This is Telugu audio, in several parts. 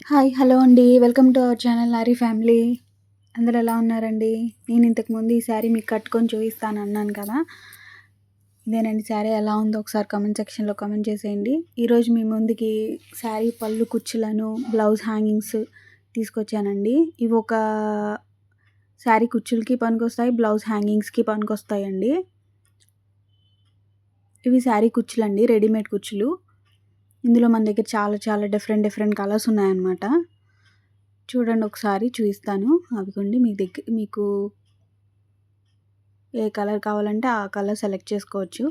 హాయ్ హలో అండి. Welcome to our channel Nari family. అందరు ఎలా ఉన్నారండి? నేను ఇంతకుముందు ఈ శారీ మీకు కట్టుకొని చూపిస్తాను అన్నాను కదా. ఇదేనండి శారీ ఎలా ఉందో ఒకసారి కామెంట్ సెక్షన్లో కామెంట్ చేసేయండి. ఈరోజు మీ ముందుకి శారీ పళ్ళు కుచ్చులను బ్లౌజ్ హ్యాంగింగ్స్ తీసుకొచ్చానండి. ఇవి ఒక శారీ కుచ్చులకి పనికొస్తాయి బ్లౌజ్ హ్యాంగింగ్స్కి పనికొస్తాయండి. ఇవి శారీ కుచ్చులండి రెడీమేడ్ కుచ్చులు. ఇందులో మన దగ్గర చాలా చాలా డిఫరెంట్ డిఫరెంట్ కలర్స్ ఉన్నాయన్నమాట. చూడండి ఒకసారి చూపిస్తాను అవిగోండి మీ దగ్గర మీకు ఏ కలర్ కావాలంటే ఆ కలర్ సెలెక్ట్ చేసుకోవచ్చు.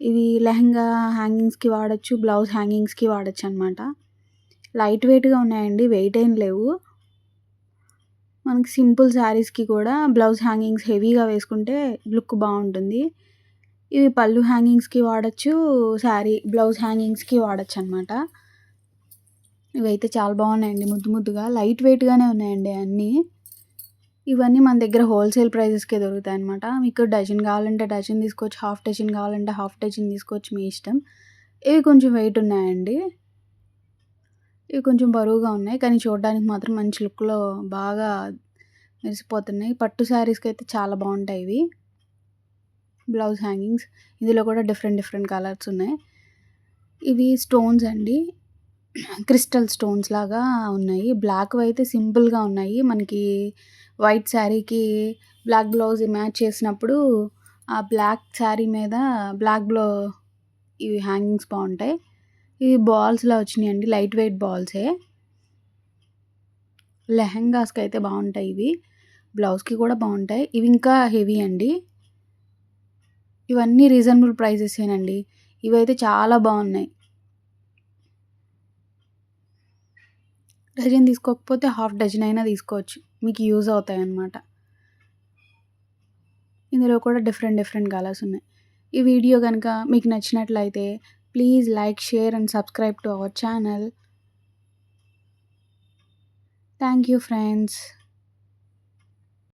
ఇవి లెహంగా హ్యాంగింగ్స్కి వాడచ్చు బ్లౌజ్ హ్యాంగింగ్స్కి వాడచ్చు అనమాట లైట్ వెయిట్గా ఉన్నాయండి వెయిట్ ఏం లేవు. మనకి సింపుల్ శారీస్కి కూడా బ్లౌజ్ హ్యాంగింగ్స్ హెవీగా వేసుకుంటే లుక్ బాగుంటుంది. ఇవి పళ్ళు హ్యాంగింగ్స్కి వాడచ్చు శారీ బ్లౌజ్ హ్యాంగింగ్స్కి వాడచ్చు అనమాట ఇవైతే చాలా బాగున్నాయండి ముద్దు ముద్దుగా లైట్ వెయిట్గానే ఉన్నాయండి అన్నీ. ఇవన్నీ మన దగ్గర హోల్సేల్ ప్రైజెస్కే దొరుకుతాయి అనమాట మీకు డజన్ కావాలంటే డజన్ తీసుకోవచ్చు హాఫ్ డజన్ కావాలంటే హాఫ్ డజన్ తీసుకోవచ్చు మీ ఇష్టం. ఇవి కొంచెం వెయిట్ ఉన్నాయండి. ఇవి కొంచెం బరువుగా ఉన్నాయి కానీ చూడడానికి మాత్రం మంచి లుక్లో బాగా మెరిసిపోతున్నాయి. పట్టు శారీస్కి అయితే చాలా బాగుంటాయి ఇవి. Blouse hangings. ఇందులో కూడా డిఫరెంట్ డిఫరెంట్ కలర్స్ ఉన్నాయి. ఇవి స్టోన్స్ అండి. క్రిస్టల్ స్టోన్స్ లాగా ఉన్నాయి. బ్లాక్ అయితే సింపుల్గా ఉన్నాయి. మనకి వైట్ శారీకి బ్లాక్ బ్లౌజ్ మ్యాచ్ చేసినప్పుడు ఆ బ్లాక్ శారీ మీద బ్లాక్ బ్లౌ ఇవి హ్యాంగింగ్స్ బాగుంటాయి. ఇవి బాల్స్లో వచ్చినాయండి లైట్ వెయిట్ బాల్సే. లెహంగాస్కి అయితే బాగుంటాయి ఇవి. బ్లౌజ్కి కూడా బాగుంటాయి. ఇవి ఇంకా హెవీ అండి. ఇవన్నీ రీజనబుల్ ప్రైజెసేనండి ఇవైతే చాలా బాగున్నాయి. డజన్ తీసుకోకపోతే హాఫ్ డజన్ అయినా తీసుకోవచ్చు. మీకు యూజ్ అవుతాయి అన్నమాట ఇందులో కూడా డిఫరెంట్ డిఫరెంట్ కలర్స్ ఉన్నాయి. ఈ వీడియో కనుక మీకు నచ్చినట్లయితే please like share and subscribe to our channel. Thank you friends.